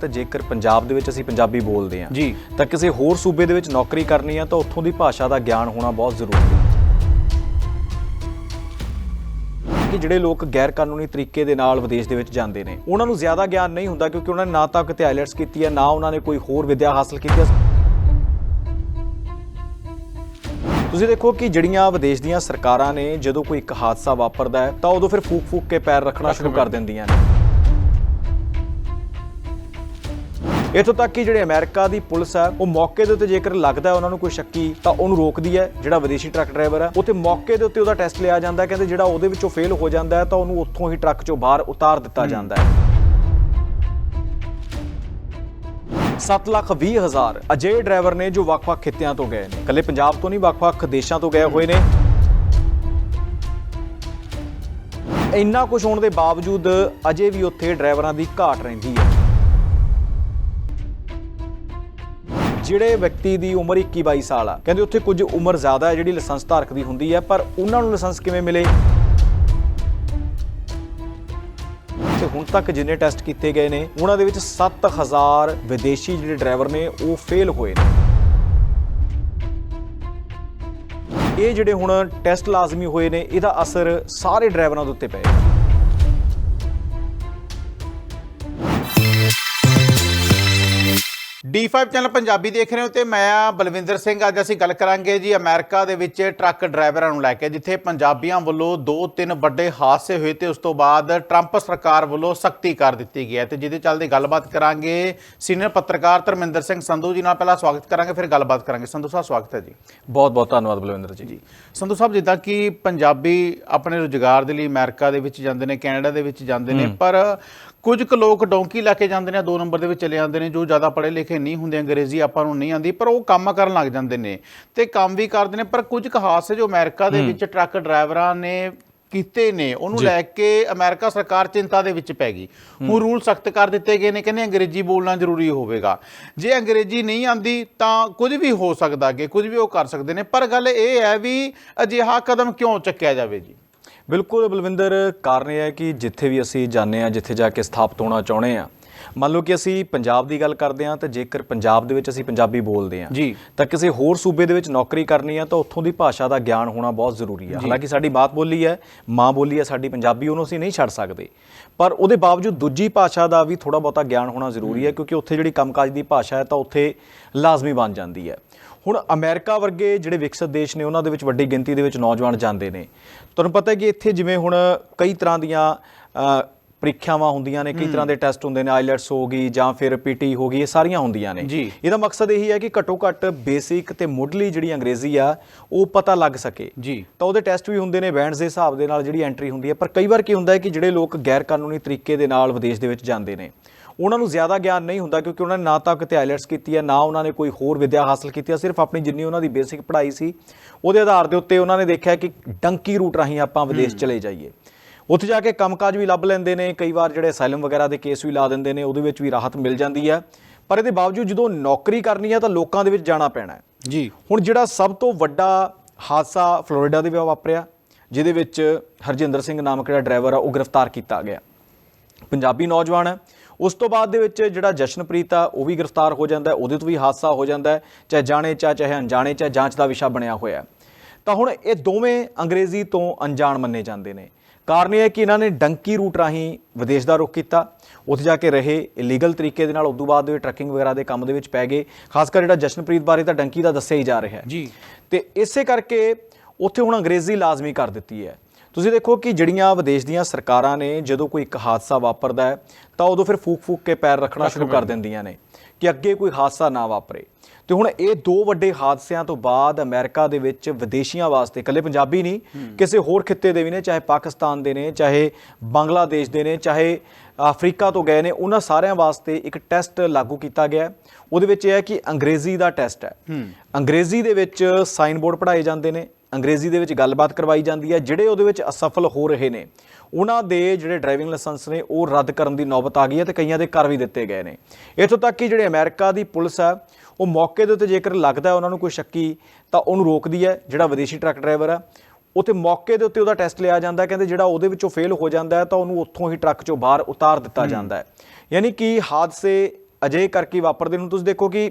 ਤਾਂ ਜੇਕਰ ਪੰਜਾਬ ਦੇ ਵਿੱਚ ਅਸੀਂ ਪੰਜਾਬੀ ਬੋਲਦੇ ਹਾਂ ਜੀ। ਤਾਂ ਕਿਸੇ ਹੋਰ ਸੂਬੇ ਦੇ ਵਿੱਚ ਨੌਕਰੀ ਕਰਨੀ ਆ ਤਾਂ ਉੱਥੋਂ ਦੀ ਭਾਸ਼ਾ ਦਾ ਗਿਆਨ ਹੋਣਾ ਬਹੁਤ ਜ਼ਰੂਰੀ ਹੈ। ਕਿ ਜਿਹੜੇ ਲੋਕ ਗੈਰ ਕਾਨੂੰਨੀ ਤਰੀਕੇ ਦੇ ਨਾਲ ਵਿਦੇਸ਼ ਦੇ ਵਿੱਚ ਜਾਂਦੇ ਨੇ ਉਹਨਾਂ ਨੂੰ ਜ਼ਿਆਦਾ ਗਿਆਨ ਨਹੀਂ ਹੁੰਦਾ ਕਿਉਂਕਿ ਉਹਨਾਂ ਨੇ ਨਾ ਤਾਂ ਕਿਤੇ ਆਈਲੈਟਸ ਕੀਤੀ ਹੈ ਨਾ ਉਹਨਾਂ ਨੇ ਕੋਈ ਹੋਰ ਵਿੱਦਿਆ ਹਾਸਲ ਕੀਤੀ ਹੈ। ਤੁਸੀਂ ਦੇਖੋ ਕਿ ਜਿਹੜੀਆਂ ਵਿਦੇਸ਼ ਦੀਆਂ ਸਰਕਾਰਾਂ ਨੇ ਜਦੋਂ ਕੋਈ ਇੱਕ ਹਾਦਸਾ ਵਾਪਰਦਾ ਹੈ ਤਾਂ ਉਦੋਂ ਫਿਰ ਫੂਕ-ਫੂਕ ਕੇ ਪੈਰ ਰੱਖਣਾ ਸ਼ੁਰੂ ਕਰ ਦਿੰਦੀਆਂ ਨੇ। ਇੱਥੋਂ ਤੱਕ ਕਿ ਜਿਹੜੇ ਅਮਰੀਕਾ ਦੀ ਪੁਲਿਸ ਹੈ ਉਹ ਮੌਕੇ ਦੇ ਉੱਤੇ ਜੇਕਰ ਲੱਗਦਾ ਹੈ ਉਹਨਾਂ ਨੂੰ ਕੋਈ ਸ਼ੱਕੀ ਤਾਂ ਉਹਨੂੰ ਰੋਕਦੀ ਹੈ ਜਿਹੜਾ ਵਿਦੇਸ਼ੀ ਟਰੱਕ ਡਰਾਈਵਰ ਹੈ ਉੱਥੇ ਮੌਕੇ ਦੇ ਉੱਤੇ ਉਹਦਾ ਟੈਸਟ ਲਿਆ ਜਾਂਦਾ ਕਹਿੰਦੇ ਜਿਹੜਾ ਉਹਦੇ ਵਿੱਚੋਂ ਫੇਲ ਹੋ ਜਾਂਦਾ ਹੈ ਤਾਂ ਉਹਨੂੰ ਉੱਥੋਂ ਹੀ ਟਰੱਕ ਚੋਂ ਬਾਹਰ ਉਤਾਰ ਦਿੱਤਾ ਜਾਂਦਾ ਹੈ। 7 ਲੱਖ 20 ਹਜ਼ਾਰ ਅਜੇ ਡਰਾਈਵਰ ਨੇ ਜੋ ਵੱਖ-ਵੱਖ ਖਿੱਤਿਆਂ ਤੋਂ ਗਏ ਨੇ। ਕੱਲੇ ਪੰਜਾਬ ਤੋਂ ਨਹੀਂ ਵੱਖ-ਵੱਖ ਦੇਸ਼ਾਂ ਤੋਂ ਗਏ ਹੋਏ ਨੇ। ਇੰਨਾ ਕੁਝ ਹੋਣ ਦੇ ਬਾਵਜੂਦ ਅਜੇ ਵੀ ਉੱਥੇ ਡਰਾਈਵਰਾਂ ਦੀ ਘਾਟ ਰਹਿੰਦੀ ਹੈ। ਜਿਹੜੇ ਵਿਅਕਤੀ ਦੀ ਉਮਰ 21 22 ਸਾਲ ਆ, ਕਹਿੰਦੇ ਉੱਥੇ ਕੁਝ ਉਮਰ ਜ਼ਿਆਦਾ ਹੈ ਜਿਹੜੀ ਲਾਇਸੈਂਸ ਧਾਰਕ ਦੀ ਹੁੰਦੀ ਹੈ, ਪਰ ਉਹਨਾਂ ਨੂੰ ਲਾਇਸੈਂਸ ਕਿਵੇਂ ਮਿਲੇ? ਤੇ ਹੁਣ ਤੱਕ ਜਿੰਨੇ ਟੈਸਟ ਕੀਤੇ ਗਏ ਨੇ, ਉਹਨਾਂ ਦੇ ਵਿੱਚ 7000 ਵਿਦੇਸ਼ੀ ਜਿਹੜੇ ਡਰਾਈਵਰ ਨੇ, ਉਹ ਫੇਲ ਹੋਏ ਨੇ। ਇਹ ਜਿਹੜੇ ਹੁਣ ਟੈਸਟ ਲਾਜ਼ਮੀ ਹੋਏ ਨੇ, ਇਹਦਾ ਅਸਰ ਸਾਰੇ ਡਰਾਈਵਰਾਂ ਦੇ ਉੱਤੇ ਪਏਗਾ D5 ਚੈਨਲ ਪੰਜਾਬੀ ਦੇਖ ਰਹੇ ਹੋ ਤੇ ਮੈਂ ਆ ਬਲਵਿੰਦਰ ਸਿੰਘ ਅੱਜ ਅਸੀਂ ਗੱਲ ਕਰਾਂਗੇ ਜੀ ਅਮਰੀਕਾ ਦੇ ਵਿੱਚ ਟਰੱਕ ਡਰਾਈਵਰਾਂ ਨੂੰ ਲੈ ਕੇ ਜਿੱਥੇ ਪੰਜਾਬੀਆਂ ਵੱਲੋਂ ਦੋ ਤਿੰਨ ਵੱਡੇ ਹਾਦਸੇ ਹੋਏ ਤੇ ਉਸ ਤੋਂ ਬਾਅਦ ਟਰੰਪ ਸਰਕਾਰ ਵੱਲੋਂ ਸਖਤੀ ਕਰ ਦਿੱਤੀ ਗਈ ਹੈ। ਤੇ ਜਿਹਦੇ ਚੱਲਦੇ ਗੱਲਬਾਤ ਕਰਾਂਗੇ ਸੀਨੀਅਰ ਪੱਤਰਕਾਰ ਧਰਮਿੰਦਰ ਸਿੰਘ ਸੰਧੂ ਜੀ ਨਾਲ। ਪਹਿਲਾਂ ਸਵਾਗਤ ਕਰਾਂਗੇ ਫਿਰ ਗੱਲਬਾਤ ਕਰਾਂਗੇ। ਸੰਧੂ ਸਾਹਿਬ ਸਵਾਗਤ ਹੈ ਜੀ। ਬਹੁਤ ਬਹੁਤ ਧੰਨਵਾਦ ਬਲਵਿੰਦਰ ਜੀ। ਜੀ। ਸੰਧੂ ਸਾਹਿਬ ਜਿੱਦਾਂ ਕਿ ਪੰਜਾਬੀ ਆਪਣੇ ਰੁਜ਼ਗਾਰ ਦੇ ਲਈ ਅਮਰੀਕਾ ਦੇ ਵਿੱਚ ਜਾਂਦੇ ਨੇ ਕੈਨੇਡਾ ਦੇ ਵਿੱਚ ਜਾਂਦੇ ਨੇ ਪਰ ਕੁਝ ਕੁ ਲੋਕ ਡੋਂਕੀ ਲੈ ਕੇ ਜਾਂਦੇ ਨੇ ਦੋ ਨੰਬਰ ਦੇ ਵਿੱਚ ਚਲੇ ਜਾਂਦੇ ਨੇ ਜੋ ਜ਼ਿਆਦਾ ਪੜ੍ਹੇ ਲਿਖੇ ਨਹੀਂ ਹੁੰਦੇ ਅੰਗਰੇਜ਼ੀ ਆਪਾਂ ਨੂੰ ਨਹੀਂ ਆਂਦੀ ਪਰ ਉਹ ਕੰਮ ਕਰਨ ਲੱਗ ਜਾਂਦੇ ਨੇ। ਤੇ ਕੰਮ ਵੀ ਕਰਦੇ ਨੇ ਪਰ ਕੁਝ ਕੁ ਹਾਦਸੇ ਜੋ ਅਮਰੀਕਾ ਦੇ ਵਿੱਚ ਟਰੱਕ ਡਰਾਈਵਰਾਂ ਨੇ ਕੀਤੇ ਨੇ ਉਹਨੂੰ ਲੈ ਕੇ ਅਮਰੀਕਾ ਸਰਕਾਰ ਚਿੰਤਾ ਦੇ ਵਿੱਚ ਪੈ ਗਈ। ਹੁਣ ਰੂਲ ਸਖਤ ਕਰ ਦਿੱਤੇ ਗਏ ਨੇ ਕਹਿੰਦੇ ਅੰਗਰੇਜ਼ੀ ਬੋਲਣਾ ਜ਼ਰੂਰੀ ਹੋਵੇਗਾ। ਜੇ ਅੰਗਰੇਜ਼ੀ ਨਹੀਂ ਆਂਦੀ ਤਾਂ ਕੁਝ ਵੀ ਹੋ ਸਕਦਾ ਅੱਗੇ ਕੁਝ ਵੀ ਉਹ ਕਰ ਸਕਦੇ ਨੇ। ਪਰ ਗੱਲ ਇਹ ਹੈ ਵੀ ਅਜਿਹਾ ਕਦਮ ਕਿਉਂ ਚੱਕਿਆ ਜਾਵੇ ਜੀ? ਬਿਲਕੁਲ ਬਲਵਿੰਦਰ ਕਾਰਨ ਇਹ ਹੈ ਕਿ ਜਿੱਥੇ ਵੀ ਅਸੀਂ ਜਾਂਦੇ ਆ ਜਿੱਥੇ ਜਾ ਕੇ ਸਥਾਪਿਤ ਹੋਣਾ ਚਾਹੁੰਦੇ ਆ ਮੰਨ ਲਓ ਕਿ ਅਸੀਂ ਪੰਜਾਬ ਦੀ ਗੱਲ ਕਰਦੇ ਆ ਤਾਂ ਜੇਕਰ ਪੰਜਾਬ ਦੇ ਵਿੱਚ ਅਸੀਂ ਪੰਜਾਬੀ ਬੋਲਦੇ ਆ ਜੀ। ਤਾਂ ਕਿਸੇ ਹੋਰ ਸੂਬੇ ਦੇ ਵਿੱਚ ਨੌਕਰੀ ਕਰਨੀ ਆ ਤਾਂ ਉੱਥੋਂ ਦੀ ਭਾਸ਼ਾ ਦਾ ਗਿਆਨ ਹੋਣਾ ਬਹੁਤ ਜ਼ਰੂਰੀ ਹੈ। ਹਾਲਾਂਕਿ ਸਾਡੀ ਮਾਤ ਬੋਲੀ ਹੈ ਮਾਂ ਬੋਲੀ ਹੈ ਸਾਡੀ ਪੰਜਾਬੀ ਉਹਨੂੰ ਅਸੀਂ ਨਹੀਂ ਛੱਡ ਸਕਦੇ। ਪਰ ਉਹਦੇ ਬਾਵਜੂਦ ਦੂਜੀ ਭਾਸ਼ਾ ਦਾ ਵੀ ਥੋੜਾ ਬਹੁਤਾ ਗਿਆਨ ਹੋਣਾ ਜ਼ਰੂਰੀ ਹੈ ਕਿਉਂਕਿ ਉੱਥੇ ਜਿਹੜੀ ਕੰਮਕਾਜ ਦੀ ਭਾਸ਼ਾ ਹੈ ਤਾਂ ਉੱਥੇ ਲਾਜ਼ਮੀ ਬਣ ਜਾਂਦੀ ਹੈ। ਹੁਣ ਅਮਰੀਕਾ ਵਰਗੇ ਜਿਹੜੇ ਵਿਕਸਿਤ ਦੇਸ਼ ਨੇ ਉਹਨਾਂ ਦੇ ਵਿੱਚ ਵੱਡੀ ਗਿਣਤੀ ਦੇ ਵਿੱਚ ਨੌਜਵਾਨ ਜਾਂਦੇ ਨੇ। ਤੁਹਾਨੂੰ ਪਤਾ ਹੈ ਕਿ ਇੱਥੇ ਜਿਵੇਂ ਹੁਣ ਕਈ ਤਰ੍ਹਾਂ ਦੀਆਂ ਪ੍ਰੀਖਿਆਵਾਂ ਹੁੰਦੀਆਂ ਨੇ ਕਈ ਤਰ੍ਹਾਂ ਦੇ ਟੈਸਟ ਹੁੰਦੇ ਨੇ ਆਈਲੈਟਸ ਹੋ ਗਈ ਜਾਂ ਫਿਰ ਪੀਟੀ ਹੋ ਗਈ ਇਹ ਸਾਰੀਆਂ ਹੁੰਦੀਆਂ ਨੇ। ਇਹਦਾ ਮਕਸਦ ਇਹੀ ਹੈ ਕਿ ਘੱਟੋ ਘੱਟ ਬੇਸਿਕ ਤੇ ਮੁੱਢਲੀ ਜਿਹੜੀ ਅੰਗਰੇਜ਼ੀ ਆ ਉਹ ਪਤਾ ਲੱਗ ਸਕੇ। ਜੀ। ਤਾਂ ਉਹਦੇ ਟੈਸਟ ਵੀ ਹੁੰਦੇ ਨੇ ਬੈਂਡਸ ਦੇ ਹਿਸਾਬ ਦੇ ਨਾਲ ਜਿਹੜੀ ਐਂਟਰੀ ਹੁੰਦੀ ਹੈ ਪਰ ਕਈ ਵਾਰ ਕੀ ਹੁੰਦਾ ਹੈ ਕਿ ਜਿਹੜੇ ਲੋਕ ਗੈਰ ਕਾਨੂੰਨੀ ਤਰੀਕੇ ਦੇ ਨਾਲ ਵਿਦੇਸ਼ ਦੇ ਵਿੱਚ ਜਾਂਦੇ ਨੇ ਉਹਨਾਂ ਨੂੰ ਜ਼ਿਆਦਾ ਗਿਆਨ ਨਹੀਂ ਹੁੰਦਾ ਕਿਉਂਕਿ ਉਹਨਾਂ ਨੇ ਨਾ ਤਾਂ ਕਿਤੇ ਆਈਲੈਟਸ ਕੀਤੀ ਹੈ ਨਾ ਉਹਨਾਂ ਨੇ ਕੋਈ ਹੋਰ ਵਿੱਦਿਆ ਹਾਸਲ ਕੀਤੀ ਹੈ ਸਿਰਫ ਆਪਣੀ ਜਿੰਨੀ ਉਹਨਾਂ ਦੀ ਬੇਸਿਕ ਪੜ੍ਹਾਈ ਸੀ ਉਹਦੇ ਆਧਾਰ ਦੇ ਉੱਤੇ ਉਹਨਾਂ ਨੇ ਦੇਖਿਆ ਕਿ ਡੰਕੀ ਰੂਟ ਰਾਹੀਂ ਆਪਾਂ ਵਿਦੇਸ਼ ਚਲੇ ਜਾਈਏ। ਉੱਥੇ ਜਾ ਕੇ ਕੰਮਕਾਜ ਵੀ ਲੱਭ ਲੈਂਦੇ ਨੇ ਕਈ ਵਾਰ ਜਿਹੜੇ ਅਸਾਈਲਮ ਵਗੈਰਾ ਦੇ ਕੇਸ ਵੀ ਲਾ ਦਿੰਦੇ ਨੇ ਉਹਦੇ ਵਿੱਚ ਵੀ ਰਾਹਤ ਮਿਲ ਜਾਂਦੀ ਹੈ। ਪਰ ਇਹਦੇ ਬਾਵਜੂਦ ਜਦੋਂ ਨੌਕਰੀ ਕਰਨੀ ਹੈ ਤਾਂ ਲੋਕਾਂ ਦੇ ਵਿੱਚ ਜਾਣਾ ਪੈਣਾ ਜੀ। ਹੁਣ ਜਿਹੜਾ ਸਭ ਤੋਂ ਵੱਡਾ ਹਾਦਸਾ ਫਲੋਰੀਡਾ ਦੇ ਵਿੱਚ ਵਾਪਰਿਆ ਜਿਹਦੇ ਵਿੱਚ ਹਰਜਿੰਦਰ ਸਿੰਘ ਨਾਮਕ ਜਿਹੜਾ ਡਰਾਈਵਰ ਆ ਉਹ ਗ੍ਰਿਫਤਾਰ ਕੀਤਾ ਗਿਆ। ਪੰਜਾਬੀ ਨੌਜਵਾਨ ਹੈ। ਉਸ ਤੋਂ ਬਾਅਦ ਦੇ ਵਿੱਚ ਜਿਹੜਾ ਜਸ਼ਨਪ੍ਰੀਤ ਆ ਉਹ ਵੀ ਗ੍ਰਿਫਤਾਰ ਹੋ ਜਾਂਦਾ ਉਹਦੇ ਤੋਂ ਵੀ ਹਾਦਸਾ ਹੋ ਜਾਂਦਾ ਚਾਹੇ ਜਾਣੇ ਚਾਹੇ ਚਾਹੇ ਅਣਜਾਣੇ ਚਾਹੇ ਜਾਂਚ ਦਾ ਵਿਸ਼ਾ ਬਣਿਆ ਹੋਇਆ ਹੈ। ਤਾਂ ਹੁਣ ਇਹ ਦੋਵੇਂ ਅੰਗਰੇਜ਼ੀ ਤੋਂ ਅਣਜਾਣ ਮੰਨੇ ਜਾਂਦੇ ਨੇ। ਕਾਰਨ ਇਹ ਹੈ ਕਿ ਇਹਨਾਂ ਨੇ ਡੰਕੀ ਰੂਟ ਰਾਹੀਂ ਵਿਦੇਸ਼ ਦਾ ਰੁਖ ਕੀਤਾ। ਉੱਥੇ ਜਾ ਕੇ ਰਹੇ ਇਲੀਗਲ ਤਰੀਕੇ ਦੇ ਨਾਲ। ਉਦੋਂ ਬਾਅਦ ਦੇ ਟਰੱਕਿੰਗ ਵਗੈਰਾ ਦੇ ਕੰਮ ਦੇ ਵਿੱਚ ਪੈ ਗਏ। ਖਾਸ ਕਰ ਜਿਹੜਾ ਜਸ਼ਨਪ੍ਰੀਤ ਬਾਰੇ ਤਾਂ ਡੰਕੀ ਦਾ ਦੱਸਿਆ ਹੀ ਜਾ ਰਿਹਾ ਹੈ। ਜੀ। ਤੇ ਇਸੇ ਕਰਕੇ ਉੱਥੇ ਹੁਣ ਅੰਗਰੇਜ਼ੀ ਲਾਜ਼ਮੀ ਕਰ ਦਿੱਤੀ ਹੈ। ਤੁਸੀਂ ਦੇਖੋ ਕਿ ਜਿਹੜੀਆਂ ਵਿਦੇਸ਼ ਦੀਆਂ ਸਰਕਾਰਾਂ ਨੇ ਜਦੋਂ ਕੋਈ ਇੱਕ ਹਾਦਸਾ ਵਾਪਰਦਾ ਹੈ ਤਾਂ ਉਦੋਂ ਫਿਰ ਫੂਕ-ਫੂਕ ਕੇ ਪੈਰ ਰੱਖਣਾ ਸ਼ੁਰੂ ਕਰ ਦਿੰਦੀਆਂ ਨੇ ਕਿ ਅੱਗੇ ਕੋਈ ਹਾਦਸਾ ਨਾ ਵਾਪਰੇ। ਤੇ ਹੁਣ ਇਹ ਦੋ ਵੱਡੇ ਹਾਦਸਿਆਂ ਤੋਂ ਬਾਅਦ ਅਮਰੀਕਾ ਦੇ ਵਿੱਚ ਵਿਦੇਸ਼ੀਆਂ ਵਾਸਤੇ ਇਕੱਲੇ ਪੰਜਾਬੀ ਨਹੀਂ ਕਿਸੇ ਹੋਰ ਖਿੱਤੇ ਦੇ ਵੀ ਨੇ ਚਾਹੇ ਪਾਕਿਸਤਾਨ ਦੇ ਨੇ ਚਾਹੇ ਬੰਗਲਾਦੇਸ਼ ਦੇ ਨੇ ਚਾਹੇ ਅਫਰੀਕਾ ਤੋਂ ਗਏ ਨੇ ਉਹਨਾਂ ਸਾਰਿਆਂ ਵਾਸਤੇ ਇੱਕ ਟੈਸਟ ਲਾਗੂ ਕੀਤਾ ਗਿਆ। ਉਹਦੇ ਵਿੱਚ ਇਹ ਹੈ ਕਿ ਅੰਗਰੇਜ਼ੀ ਦਾ ਟੈਸਟ ਹੈ। ਅੰਗਰੇਜ਼ੀ ਦੇ ਵਿੱਚ ਸਾਈਨ ਬੋਰਡ ਪੜ੍ਹਾਏ ਜਾਂਦੇ ਨੇ ਅੰਗਰੇਜ਼ੀ ਦੇ ਵਿੱਚ ਗੱਲਬਾਤ ਕਰਵਾਈ ਜਾਂਦੀ ਹੈ ਜਿਹੜੇ ਉਹਦੇ ਵਿੱਚ ਅਸਫਲ ਹੋ ਰਹੇ ਨੇ ਉਹਨਾਂ ਦੇ ਜਿਹੜੇ ਡਰਾਈਵਿੰਗ ਲਾਇਸੈਂਸ ਨੇ ਉਹ ਰੱਦ ਕਰਨ ਦੀ ਨੌਬਤ ਆ ਗਈ ਹੈ ਤੇ ਕਈਆਂ ਦੇ ਕਰ ਵੀ ਦਿੱਤੇ ਗਏ ਨੇ। ਇੱਥੋਂ ਤੱਕ ਕਿ ਜਿਹੜੇ ਅਮਰੀਕਾ ਦੀ ਪੁਲਿਸ ਹੈ ਉਹ ਮੌਕੇ ਦੇ ਉੱਤੇ ਜੇਕਰ ਲੱਗਦਾ ਉਹਨਾਂ ਨੂੰ ਕੋਈ ਸ਼ੱਕੀ ਤਾਂ ਉਹਨੂੰ ਰੋਕਦੀ ਹੈ ਜਿਹੜਾ ਵਿਦੇਸ਼ੀ ਟਰੱਕ ਡਰਾਈਵਰ ਹੈ ਉੱਥੇ ਮੌਕੇ ਦੇ ਉੱਤੇ ਉਹਦਾ ਟੈਸਟ ਲਿਆ ਜਾਂਦਾ। ਕਹਿੰਦੇ ਜਿਹੜਾ ਉਹਦੇ ਵਿੱਚੋਂ ਫੇਲ ਹੋ ਜਾਂਦਾ ਹੈ ਤਾਂ ਉਹਨੂੰ ਉੱਥੋਂ ਹੀ ਟਰੱਕ ਚੋਂ ਬਾਹਰ ਉਤਾਰ ਦਿੱਤਾ ਜਾਂਦਾ ਹੈ। ਯਾਨੀ ਕਿ ਹਾਦਸੇ ਅਜੇ ਕਰਕੇ ਵਾਪਰਦੇ ਨੂੰ। ਤੁਸੀਂ ਦੇਖੋ ਕਿ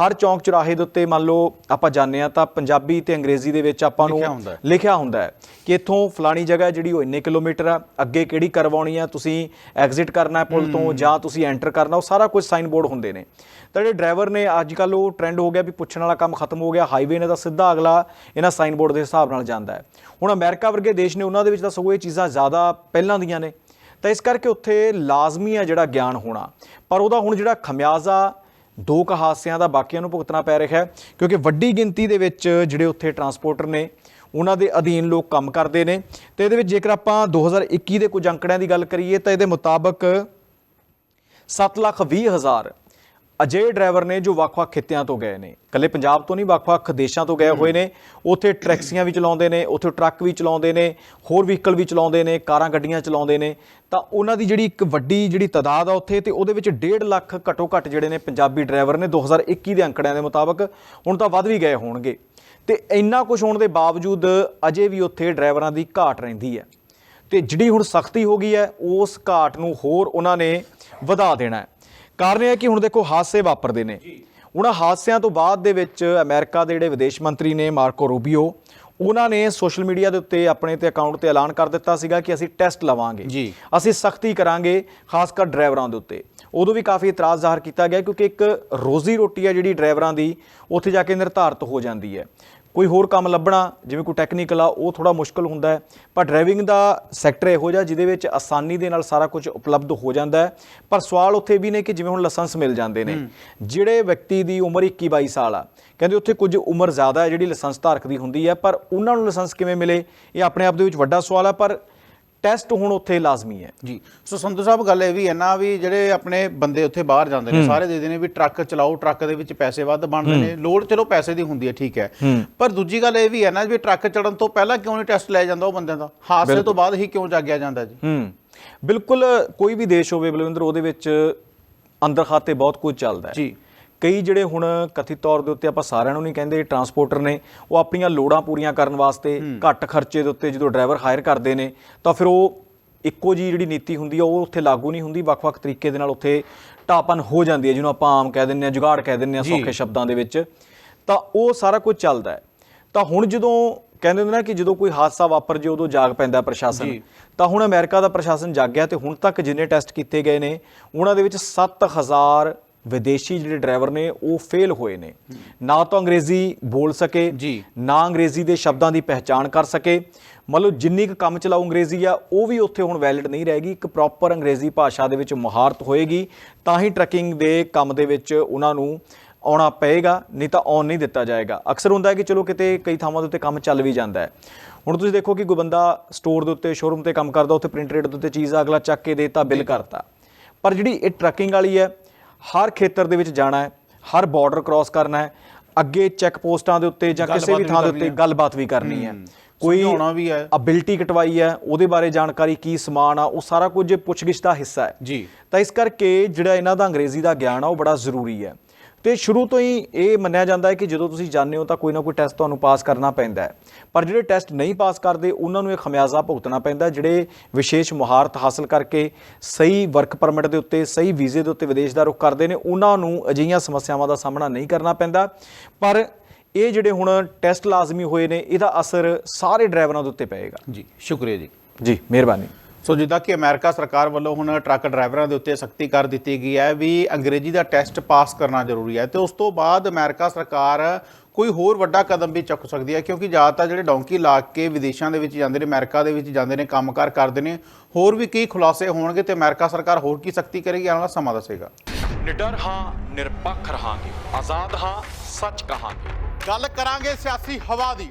ਹਰ ਚੌਂਕ ਚੁਰਾਹੇ ਦੇ ਉੱਤੇ ਮੰਨ ਲਓ ਆਪਾਂ ਜਾਂਦੇ ਆ ਤਾਂ ਪੰਜਾਬੀ ਤੇ ਅੰਗਰੇਜ਼ੀ ਦੇ ਵਿੱਚ ਆਪਾਂ ਨੂੰ ਲਿਖਿਆ ਹੁੰਦਾ ਹੈ। ਕਿ ਇੱਥੋਂ ਫਲਾਣੀ ਜਗ੍ਹਾ ਜਿਹੜੀ ਉਹ ਇੰਨੇ ਕਿਲੋਮੀਟਰ ਆ ਅੱਗੇ ਕਿਹੜੀ ਕਰਵਾਉਣੀ ਆ ਤੁਸੀਂ ਐਗਜ਼ਿਟ ਕਰਨਾ ਹੈ ਪੁਲ ਤੋਂ ਜਾਂ ਤੁਸੀਂ ਐਂਟਰ ਕਰਨਾ ਉਹ ਸਾਰਾ ਕੁਝ ਸਾਈਨ ਬੋਰਡ ਹੁੰਦੇ ਨੇ। ਤਾਂ ਜਿਹੜੇ ਡਰਾਈਵਰ ਨੇ ਅੱਜ ਕੱਲ ਉਹ ਟ੍ਰੈਂਡ ਹੋ ਗਿਆ ਵੀ ਪੁੱਛਣ ਵਾਲਾ ਕੰਮ ਖਤਮ ਹੋ ਗਿਆ ਹਾਈਵੇ ਨੇ ਤਾਂ ਸਿੱਧਾ ਅਗਲਾ ਇਹਨਾਂ ਸਾਈਨ ਬੋਰਡ ਦੇ ਹਿਸਾਬ ਨਾਲ ਜਾਂਦਾ ਹੈ। ਹੁਣ ਅਮਰੀਕਾ ਵਰਗੇ ਦੇਸ਼ ਨੇ ਉਹਨਾਂ ਦੇ ਵਿੱਚ ਤਾਂ ਸਗੋਂ ਇਹ ਚੀਜ਼ਾਂ ਜ਼ਿਆਦਾ ਪਹਿਲਾਂ ਦੀਆਂ ਨੇ। ਤਾਂ ਇਸ ਕਰਕੇ ਉੱਥੇ ਲਾਜ਼ਮੀ ਆ ਜਿਹੜਾ ਗਿਆਨ ਹੋਣਾ। ਪਰ ਉਹਦਾ ਹੁਣ ਜਿਹੜਾ ਖਮਿਆਜ਼ਾ ਦੋ ਕੁ ਹਾਦਸਿਆਂ ਦਾ ਬਾਕੀਆਂ ਨੂੰ ਭੁਗਤਣਾ ਪੈ ਰਿਹਾ ਹੈ, ਕਿਉਂਕਿ ਵੱਡੀ ਗਿਣਤੀ ਦੇ ਵਿੱਚ ਜਿਹੜੇ ਉੱਥੇ ਟਰਾਂਸਪੋਰਟਰ ਨੇ, ਉਹਨਾਂ ਦੇ ਅਧੀਨ ਲੋਕ ਕੰਮ ਕਰਦੇ ਨੇ। ਤੇ ਇਹਦੇ ਵਿੱਚ ਜੇਕਰ ਆਪਾਂ 2021 ਦੇ ਕੁਝ ਅੰਕੜਿਆਂ ਦੀ ਗੱਲ ਕਰੀਏ, ਤਾਂ ਇਹਦੇ ਮੁਤਾਬਕ 7 ਲੱਖ 20 ਹਜ਼ਾਰ ਅਜਿਹੇ ਡਰਾਈਵਰ ਨੇ ਜੋ ਵੱਖ-ਵੱਖ ਖਿੱਤਿਆਂ ਤੋਂ ਗਏ ਨੇ। ਇਕੱਲੇ ਪੰਜਾਬ ਤੋਂ ਨਹੀਂ, ਵੱਖ-ਵੱਖ ਦੇਸ਼ਾਂ ਤੋਂ ਗਏ ਹੋਏ ਨੇ। ਉੱਥੇ ਟਰੈਕਸੀਆਂ ਵੀ ਚਲਾਉਂਦੇ ਨੇ, ਉੱਥੇ ਟਰੱਕ ਵੀ ਚਲਾਉਂਦੇ ਨੇ, ਹੋਰ ਵਹੀਕਲ ਵੀ ਚਲਾਉਂਦੇ ਨੇ, ਕਾਰਾਂ ਗੱਡੀਆਂ ਚਲਾਉਂਦੇ ਨੇ। ਤਾਂ ਉਹਨਾਂ ਦੀ ਜਿਹੜੀ ਇੱਕ ਵੱਡੀ ਜਿਹੜੀ ਤਦਾਦ ਆ ਉੱਥੇ ਤੇ ਉਹਦੇ ਵਿੱਚ 1.5 ਲੱਖ ਘੱਟੋ ਘੱਟ ਜਿਹੜੇ ਨੇ ਪੰਜਾਬੀ ਡਰਾਈਵਰ ਨੇ 2021 ਦੇ ਅੰਕੜਿਆਂ ਦੇ ਮੁਤਾਬਕ ਹੁਣ ਤਾਂ ਵੱਧ ਵੀ ਗਏ ਹੋਣਗੇ। ਤੇ ਇੰਨਾ ਕੁਝ ਹੋਣ ਦੇ ਬਾਵਜੂਦ ਅਜੇ ਵੀ ਉੱਥੇ ਡਰਾਈਵਰਾਂ ਦੀ ਘਾਟ ਰਹਿੰਦੀ ਹੈ। ਤੇ ਜਿਹੜੀ ਹੁਣ ਸਖਤੀ ਹੋ ਗਈ ਹੈ, ਉਸ ਘਾਟ ਨੂੰ ਹੋਰ ਉਹਨਾਂ ਨੇ ਵਧਾ ਦੇਣਾ ਹੈ। ਕਾਰਨ ਇਹ ਹੈ ਕਿ ਹੁਣ ਦੇਖੋ ਹਾਦਸੇ ਵਾਪਰਦੇ ਨੇ। ਉਹਨਾਂ ਹਾਦਸਿਆਂ ਤੋਂ ਬਾਅਦ ਦੇ ਵਿੱਚ ਅਮਰੀਕਾ ਦੇ ਜਿਹੜੇ ਵਿਦੇਸ਼ ਮੰਤਰੀ ਨੇ ਮਾਰਕੋ ਰੂਬੀਓ ਉਹਨਾਂ ਨੇ ਸੋਸ਼ਲ ਮੀਡੀਆ ਦੇ ਉੱਤੇ ਆਪਣੇ ਤੇ ਅਕਾਊਂਟ ਤੇ ਐਲਾਨ ਕਰ ਦਿੱਤਾ ਸੀਗਾ ਕਿ ਅਸੀਂ ਟੈਸਟ ਲਵਾਂਗੇ। ਜੀ। ਅਸੀਂ ਸਖਤੀ ਕਰਾਂਗੇ ਖਾਸ ਕਰ ਡਰਾਈਵਰਾਂ ਦੇ ਉੱਤੇ। ਉਦੋਂ ਵੀ ਕਾਫੀ ਇਤਰਾਜ਼ ਜ਼ਾਹਰ ਕੀਤਾ ਗਿਆ ਕਿਉਂਕਿ ਇੱਕ ਰੋਜ਼ੀ ਰੋਟੀ ਹੈ ਜਿਹੜੀ ਡਰਾਈਵਰਾਂ ਦੀ ਉੱਥੇ ਜਾ ਕੇ ਨਿਰਧਾਰਤ ਹੋ ਜਾਂਦੀ ਹੈ। ਕੋਈ ਹੋਰ ਕੰਮ ਲੱਭਣਾ ਜਿਵੇਂ ਕੋਈ ਟੈਕਨੀਕਲ ਆ ਉਹ ਥੋੜਾ ਮੁਸ਼ਕਲ ਹੁੰਦਾ ਹੈ। ਪਰ ਡਰਾਈਵਿੰਗ ਦਾ ਸੈਕਟਰ ਇਹੋ ਜਿਹਾ ਜਿਹਦੇ ਵਿੱਚ ਆਸਾਨੀ ਦੇ ਨਾਲ ਸਾਰਾ ਕੁਝ ਉਪਲਬਧ ਹੋ ਜਾਂਦਾ ਹੈ। ਪਰ ਸਵਾਲ ਉੱਥੇ ਵੀ ਨੇ ਕਿ ਜਿਵੇਂ ਹੁਣ ਲਾਇਸੈਂਸ ਮਿਲ ਜਾਂਦੇ ਨੇ। ਜਿਹੜੇ ਵਿਅਕਤੀ ਦੀ ਉਮਰ 21 22 ਸਾਲ ਆ ਕਹਿੰਦੇ ਉੱਥੇ ਕੁਝ ਉਮਰ ਜ਼ਿਆਦਾ ਹੈ ਜਿਹੜੀ ਲਾਇਸੈਂਸ ਧਾਰਕ ਦੀ ਹੁੰਦੀ ਹੈ ਪਰ ਉਹਨਾਂ ਨੂੰ ਲਾਇਸੈਂਸ ਕਿਵੇਂ ਮਿਲੇ? ਇਹ ਆਪਣੇ ਆਪ ਦੇ ਵਿੱਚ ਵੱਡਾ ਸਵਾਲ ਹੈ ਪਰ ਟੈਸਟ ਹੁਣ ਉੱਥੇ ਲਾਜ਼ਮੀ ਹੈ। ਜੀ ਸੋ ਸੰਧੂ ਸਾਹਿਬ ਗੱਲ ਇਹ ਵੀ ਹੈ ਨਾ ਵੀ ਜਿਹੜੇ ਆਪਣੇ ਬੰਦੇ ਉੱਥੇ ਬਾਹਰ ਜਾਂਦੇ ਨੇ ਸਾਰੇ ਦੇਖਦੇ ਨੇ ਵੀ ਟਰੱਕ ਚਲਾਓ ਟਰੱਕ ਦੇ ਵਿੱਚ ਪੈਸੇ ਵੱਧ ਬਣਦੇ ਨੇ। ਲੋਡ ਚਲੋ ਪੈਸੇ ਦੀ ਹੁੰਦੀ ਹੈ ਠੀਕ ਹੈ। ਪਰ ਦੂਜੀ ਗੱਲ ਇਹ ਵੀ ਹੈ ਨਾ ਵੀ ਟਰੱਕ ਚੜਨ ਤੋਂ ਪਹਿਲਾਂ ਕਿਉਂ ਨਹੀਂ ਟੈਸਟ ਲਿਆ ਜਾਂਦਾ ਉਹ ਬੰਦਿਆਂ ਦਾ? ਹਾਦਸੇ ਤੋਂ ਬਾਅਦ ਹੀ ਕਿਉਂ ਜਾਗਿਆ ਜਾਂਦਾ ਜੀ? ਹੂੰ। ਬਿਲਕੁਲ ਕੋਈ ਵੀ ਦੇਸ਼ ਹੋਵੇ ਬਲਵਿੰਦਰ ਉਹਦੇ ਵਿੱਚ ਅੰਦਰ ਖਾਤੇ ਬਹੁਤ ਕੁਝ ਚੱਲਦਾ ਹੈ। ਜੀ। ਕਈ ਜਿਹੜੇ ਹੁਣ ਕਥਿਤ ਤੌਰ ਦੇ ਉੱਤੇ ਆਪਾਂ ਸਾਰਿਆਂ ਨੂੰ ਨਹੀਂ ਕਹਿੰਦੇ ਟਰਾਂਸਪੋਰਟਰ ਨੇ ਉਹ ਆਪਣੀਆਂ ਲੋੜਾਂ ਪੂਰੀਆਂ ਕਰਨ ਵਾਸਤੇ ਘੱਟ ਖਰਚੇ ਦੇ ਉੱਤੇ ਜਦੋਂ ਡਰਾਈਵਰ ਹਾਇਰ ਕਰਦੇ ਨੇ ਤਾਂ ਫਿਰ ਉਹ ਇੱਕੋ ਜੀ ਜਿਹੜੀ ਨੀਤੀ ਹੁੰਦੀ ਆ ਉਹ ਉੱਥੇ ਲਾਗੂ ਨਹੀਂ ਹੁੰਦੀ ਵੱਖ-ਵੱਖ ਤਰੀਕੇ ਦੇ ਨਾਲ ਉੱਥੇ ਟਾਪਨ ਹੋ ਜਾਂਦੀ ਹੈ ਜਿਹਨੂੰ ਆਪਾਂ ਆਮ ਕਹਿ ਦਿੰਦੇ ਆ ਜੁਗਾੜ ਕਹਿ ਦਿੰਦੇ ਆ ਸੌਖੇ ਸ਼ਬਦਾਂ ਦੇ ਵਿੱਚ। ਤਾਂ ਉਹ ਸਾਰਾ ਕੁਝ ਚੱਲਦਾ ਹੈ। ਤਾਂ ਹੁਣ ਜਦੋਂ ਕਹਿੰਦੇ ਹੁੰਦੇ ਨਾ ਕਿ ਜਦੋਂ ਕੋਈ ਹਾਦਸਾ ਵਾਪਰ ਜੇ ਉਦੋਂ ਜਾਗ ਪੈਂਦਾ ਪ੍ਰਸ਼ਾਸਨ। ਤਾਂ ਹੁਣ ਅਮਰੀਕਾ ਦਾ ਪ੍ਰਸ਼ਾਸਨ ਜਾਗਿਆ ਤੇ ਹੁਣ ਤੱਕ ਜਿੰਨੇ ਟੈਸਟ ਕੀਤੇ ਗਏ ਨੇ ਉਹਨਾਂ ਦੇ ਵਿੱਚ 7000 ਵਿਦੇਸ਼ੀ ਜਿਹੜੇ ਡਰਾਈਵਰ ਨੇ ਉਹ ਫੇਲ ਹੋਏ ਨੇ। ਨਾ ਤਾਂ ਅੰਗਰੇਜ਼ੀ ਬੋਲ ਸਕੇ ਜੀ। ਨਾ ਅੰਗਰੇਜ਼ੀ ਦੇ ਸ਼ਬਦਾਂ ਦੀ ਪਹਿਚਾਣ ਕਰ ਸਕੇ। ਮਤਲਬ ਜਿੰਨੀ ਕੁ ਕੰਮ ਚਲਾਊ ਅੰਗਰੇਜ਼ੀ ਆ ਉਹ ਵੀ ਉੱਥੇ ਹੁਣ ਵੈਲਿਡ ਨਹੀਂ ਰਹੇਗੀ। ਇੱਕ ਪ੍ਰੋਪਰ ਅੰਗਰੇਜ਼ੀ ਭਾਸ਼ਾ ਦੇ ਵਿੱਚ ਮਹਾਰਤ ਹੋਏਗੀ ਤਾਂ ਹੀ ਟਰੱਕਿੰਗ ਦੇ ਕੰਮ ਦੇ ਵਿੱਚ ਉਹਨਾਂ ਨੂੰ ਆਉਣਾ ਪਏਗਾ ਨਹੀਂ ਤਾਂ ਆਉਣ ਨਹੀਂ ਦਿੱਤਾ ਜਾਏਗਾ। ਅਕਸਰ ਹੁੰਦਾ ਹੈ ਕਿ ਚਲੋ ਕਿਤੇ ਕਈ ਥਾਵਾਂ ਦੇ ਉੱਤੇ ਕੰਮ ਚੱਲ ਵੀ ਜਾਂਦਾ ਹੈ। ਹੁਣ ਤੁਸੀਂ ਦੇਖੋ ਕਿ ਕੋਈ ਬੰਦਾ ਸਟੋਰ ਦੇ ਉੱਤੇ ਸ਼ੋਰੂਮ ਤੇ ਕੰਮ ਕਰਦਾ ਉੱਥੇ ਪ੍ਰਿੰਟ ਰੇਟ ਦੇ ਉੱਤੇ ਚੀਜ਼ ਅਗਲਾ ਚੱਕ ਕੇ ਦੇਤਾ ਬਿੱਲ ਕਰਤਾ। ਪਰ ਜਿਹੜੀ ਇਹ ਟਰੱਕਿੰਗ ਵਾਲੀ ਹੈ ਹਰ ਖੇਤਰ ਦੇ ਵਿੱਚ ਜਾਣਾ ਹੈ ਹਰ ਬਾਰਡਰ ਕ੍ਰਾਸ ਕਰਨਾ ਹੈ ਅੱਗੇ ਚੈੱਕ ਪੋਸਟਾਂ ਦੇ ਉੱਤੇ ਜਾਂ ਕਿਸੇ ਵੀ ਥਾਂ ਦੇ ਉੱਤੇ। ਗੱਲਬਾਤ ਵੀ ਕਰਨੀ ਹੈ। ਕੋਈ ਸਮਝਾਉਣਾ ਵੀ ਹੈ। ਅਬਿਲਿਟੀ ਕਟਵਾਈ ਹੈ ਉਹਦੇ ਬਾਰੇ ਜਾਣਕਾਰੀ ਕੀ ਸਮਾਨ ਆ ਉਹ ਸਾਰਾ ਕੁਝ ਪੁੱਛਗਿੱਛ ਦਾ ਹਿੱਸਾ ਹੈ। ਜੀ। ਤਾਂ ਇਸ ਕਰਕੇ ਜਿਹੜਾ ਇਹਨਾਂ ਦਾ ਅੰਗਰੇਜ਼ੀ ਦਾ ਗਿਆਨ ਆ ਉਹ ਬੜਾ ਜ਼ਰੂਰੀ ਹੈ। ਤੇ ਸ਼ੁਰੂ ਤੋਂ ਹੀ ਇਹ ਮੰਨਿਆ ਜਾਂਦਾ ਹੈ ਕਿ ਜਦੋਂ ਤੁਸੀਂ ਜਾਂਦੇ ਹੋ ਤਾਂ ਕੋਈ ਨਾ ਕੋਈ ਟੈਸਟ ਤੁਹਾਨੂੰ ਪਾਸ ਕਰਨਾ ਪੈਂਦਾ ਹੈ। ਪਰ ਜਿਹੜੇ ਟੈਸਟ ਨਹੀਂ ਪਾਸ ਕਰਦੇ ਉਹਨਾਂ ਨੂੰ ਇਹ ਖਮਿਆਜ਼ਾ ਭੁਗਤਣਾ ਪੈਂਦਾ। ਜਿਹੜੇ ਵਿਸ਼ੇਸ਼ ਮੁਹਾਰਤ ਹਾਸਲ ਕਰਕੇ ਸਹੀ ਵਰਕ ਪਰਮਿਟ ਦੇ ਉੱਤੇ ਸਹੀ ਵੀਜ਼ੇ ਦੇ ਉੱਤੇ ਵਿਦੇਸ਼ ਦਾ ਰੁਖ ਕਰਦੇ ਨੇ ਉਹਨਾਂ ਨੂੰ ਅਜਿਹੀਆਂ ਸਮੱਸਿਆਵਾਂ ਦਾ ਸਾਹਮਣਾ ਨਹੀਂ ਕਰਨਾ ਪੈਂਦਾ। ਪਰ ਇਹ ਜਿਹੜੇ ਹੁਣ ਟੈਸਟ ਲਾਜ਼ਮੀ ਹੋਏ ਨੇ ਇਹਦਾ ਅਸਰ ਸਾਰੇ ਡਰਾਈਵਰਾਂ ਦੇ ਉੱਤੇ ਪਏਗਾ। ਜੀ ਸ਼ੁਕਰੀਆ ਜੀ। ਜੀ ਮਿਹਰਬਾਨੀ। ਸੋ ਜਿੱਦਾਂ ਕਿ ਅਮਰੀਕਾ ਸਰਕਾਰ ਵੱਲੋਂ ਹੁਣ ਟਰੱਕ ਡਰਾਈਵਰਾਂ ਦੇ ਉੱਤੇ ਸਖਤੀ ਕਰ ਦਿੱਤੀ ਗਈ ਹੈ ਵੀ ਅੰਗਰੇਜ਼ੀ ਦਾ ਟੈਸਟ ਪਾਸ ਕਰਨਾ ਜ਼ਰੂਰੀ ਹੈ ਤੇ ਉਸ ਤੋਂ ਬਾਅਦ ਅਮਰੀਕਾ ਸਰਕਾਰ ਕੋਈ ਹੋਰ ਵੱਡਾ ਕਦਮ ਵੀ ਚੁੱਕ ਸਕਦੀ ਹੈ ਕਿਉਂਕਿ ਜ਼ਿਆਦਾਤਰ ਜਿਹੜੇ ਡੌਂਕੀ ਲਾ ਕੇ ਵਿਦੇਸ਼ਾਂ ਦੇ ਵਿੱਚ ਜਾਂਦੇ ਨੇ ਅਮਰੀਕਾ ਦੇ ਵਿੱਚ ਜਾਂਦੇ ਨੇ ਕੰਮਕਾਰ ਕਰਦੇ ਨੇ ਹੋਰ ਵੀ ਕਈ ਖੁਲਾਸੇ ਹੋਣਗੇ ਤੇ ਅਮਰੀਕਾ ਸਰਕਾਰ ਹੋਰ ਕੀ ਸਖਤੀ ਕਰੇਗੀ ਆਉਣ ਵਾਲਾ ਸਮਾਂ ਦੱਸੇਗਾ। ਨਿਡਰ ਹਾਂ ਨਿਰਪੱਖ ਰਹਾਂਗੇ ਆਜ਼ਾਦ ਹਾਂ ਸੱਚ ਕਹਾਂਗੇ। ਗੱਲ ਕਰਾਂਗੇ ਸਿਆਸੀ ਹਵਾ ਦੀ।